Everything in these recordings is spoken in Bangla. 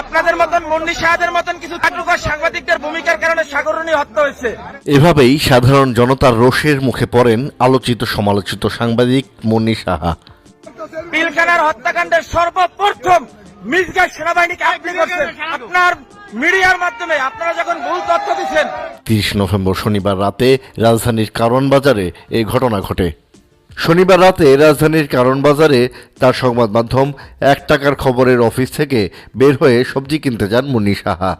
আপনাদের মতন মুন্নি সাহাদের মতন কিছু চাটুকার সাংবাদিকদের ভূমিকার কারণে সাগরণী হত্যা হয়েছে। এভাবেই সাধারণ জনতার রোষের মুখে পড়েন আলোচিত সমালোচিত সাংবাদিক মুন্নি সাহা। পিলখানার হত্যাকাণ্ডের সর্বপ্রথম মিসগাইড সেনাবাহিনীকে আপনি করছেন। আপনার মিডিয়ার মাধ্যমে আপনারা যখন ভুল তথ্য দিচ্ছেন। তিরিশ নভেম্বর শনিবার রাতে রাজধানীর কারণ বাজারে এই ঘটনা ঘটে। শনিবার রাতে রাজধানীর কারণ বাজারে তার সংবাদ মাধ্যম এক টাকার খবরের অফিস থেকে বের হয়ে সবজি কিনতে যান মুন্নি সাহা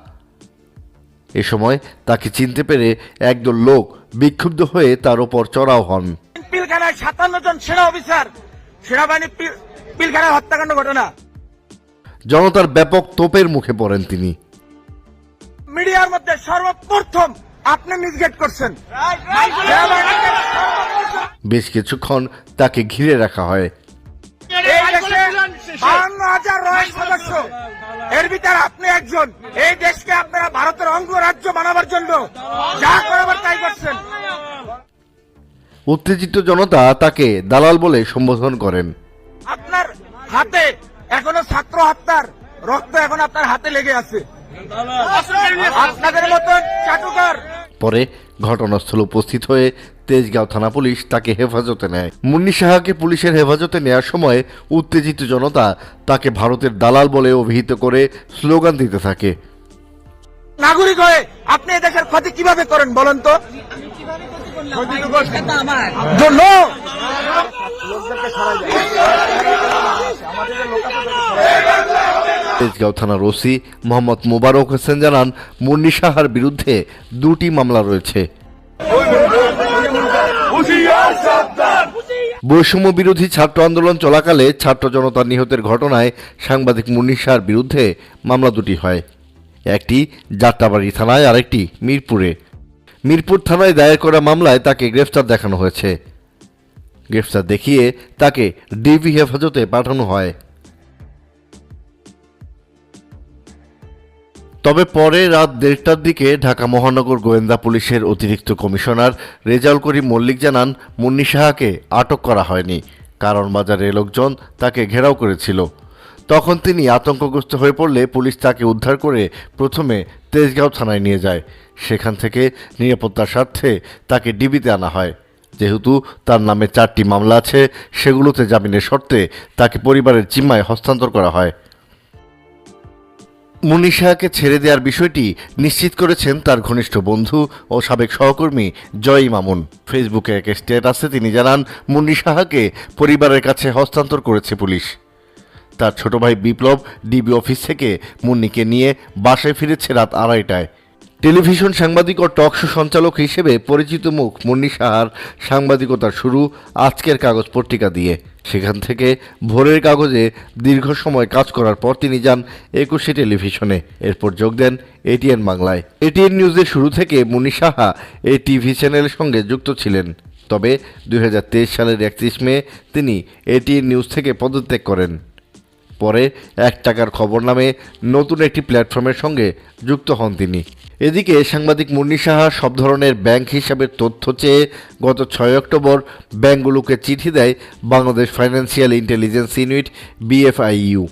এ সময় তাকে চিনতে পেরে একদল লোক বিক্ষুব্ধ হয়ে তার ওপর চড়াও হন পিলখানায় সাতান্ন জন সেনা অফিসার সেনাবাহিনী পিলখানায় হত্যাকাণ্ড ঘটনা জনতার ব্যাপক তোপের মুখে পড়েন তিনি মিডিয়ার মধ্যে সর্বপ্রথম আপনি মিসগেট করছেন বেশ কিছুক্ষণ তাকে ঘিরে রাখা হয়। বাহান্ন হাজার রয়েল সদস্য। এর ভিতরে আপনি একজন। এই দেশকে আপনারা ভারতের অঙ্গরাজ্য বানাবার জন্য যা করাবার তাই করছেন। উত্তেজিত জনতা তাকে দালাল বলে সম্বোধন করেন। আপনার হাতে এখনও ছাত্র হত্যার রক্ত এখন আপনার হাতে লেগে আছে। আপনাদের মতন চাটুকার পরে ঘটনাস্থলে উপস্থিত হয়ে তেজগাঁও থানা পুলিশ তাকে হেফাজতে নেয়। মুন্নি সাহাকে পুলিশের হেফাজতে নেওয়ার সময় উত্তেজিত জনতা তাকে ভারতের দালাল বলে অভিহিত করে স্লোগান দিতে থাকে। নাগরিক হয়ে আপনি এই দেশের ক্ষতি কীভাবে করেন বলেন তো? তেজগাঁও থানার ওসি মোহাম্মদ মোবারক হোসেন জানান মুন্নি সাহার বিরুদ্ধে দুটি মামলা রয়েছে। বৈষম্য বিরোধী ছাত্র আন্দোলন চলাকালে ছাত্র জনতা নিহতের ঘটনায় সাংবাদিক মুন্নি সাহার বিরুদ্ধে মামলা দুটি হয়। একটি যাত্রাবাড়ি থানায়, আরেকটি মিরপুরে। মিরপুর থানায় দায়ের করা মামলায় তাকে গ্রেফতার দেখানো হয়েছে। গ্রেফতার দেখিয়ে তাকে ডিবি হেফাজতে পাঠানো হয়। তবে পরে রাত দেড়টার দিকে ঢাকা মহানগর গোয়েন্দা পুলিশের অতিরিক্ত কমিশনার রেজাউল করিম মল্লিক জানান, মুন্নি সাহাকে আটক করা হয়নি। কারণ বাজারের লোকজন তাকে ঘেরাও করেছিল। তখন তিনি আতঙ্কগ্রস্ত হয়ে পড়লে পুলিশ তাকে উদ্ধার করে প্রথমে তেজগাঁও থানায় নিয়ে যায়। সেখান থেকে নিরাপত্তার স্বার্থে তাকে ডিবিতে আনা হয়। যেহেতু তার নামে চারটি মামলা আছে, সেগুলোতে জামিনের শর্তে তাকে পরিবারের জিম্মায় হস্তান্তর করা হয়। মুনিশাকে ছেড়ে দেওয়ার বিষয়টি নিশ্চিত করেছেন তার ঘনিষ্ঠ বন্ধু ও সাবেক সহকর্মী জয় মামুন। ফেসবুকে এক স্ট্যাটাসে তিনি জানান মুন্নি সাহাকে পরিবারের কাছে হস্তান্তর করেছে পুলিশ। তার ছোট ভাই বিপ্লব ডিবি অফিস থেকে মুন্নিকে নিয়ে বাসায় ফিরেছে রাত আড়াইটায়। টেলিভিশন সাংবাদিক ও টক শো সঞ্চালক হিসেবে পরিচিত মুখ মুন্নি সাহার সাংবাদিকতার শুরু আজকের কাগজ পত্রিকা দিয়ে। সেখান থেকে ভোরের কাগজে দীর্ঘ সময় কাজ করার পর তিনি যান একুশে টেলিভিশনে। এরপর যোগ দেন এটিএন বাংলায়। এটিএন নিউজের শুরু থেকে মুন্নি সাহা এই টিভি চ্যানেলের সঙ্গে যুক্ত ছিলেন। তবে দু হাজার তেইশ সালের একত্রিশ মে তিনি এটিএন নিউজ থেকে পদত্যাগ করেন। পরে এক টাকার খবর নামে নতুন একটি প্ল্যাটফর্মের সঙ্গে যুক্ত হন তিনি। এদিকে সাংবাদিক মুন্নি সাহা সব ধরনের ব্যাংক হিসাবের তথ্য চেয়ে গত ছয় অক্টোবর ব্যাংকগুলোকে চিঠি দেয় Bangladesh financial intelligence unit, BFIU.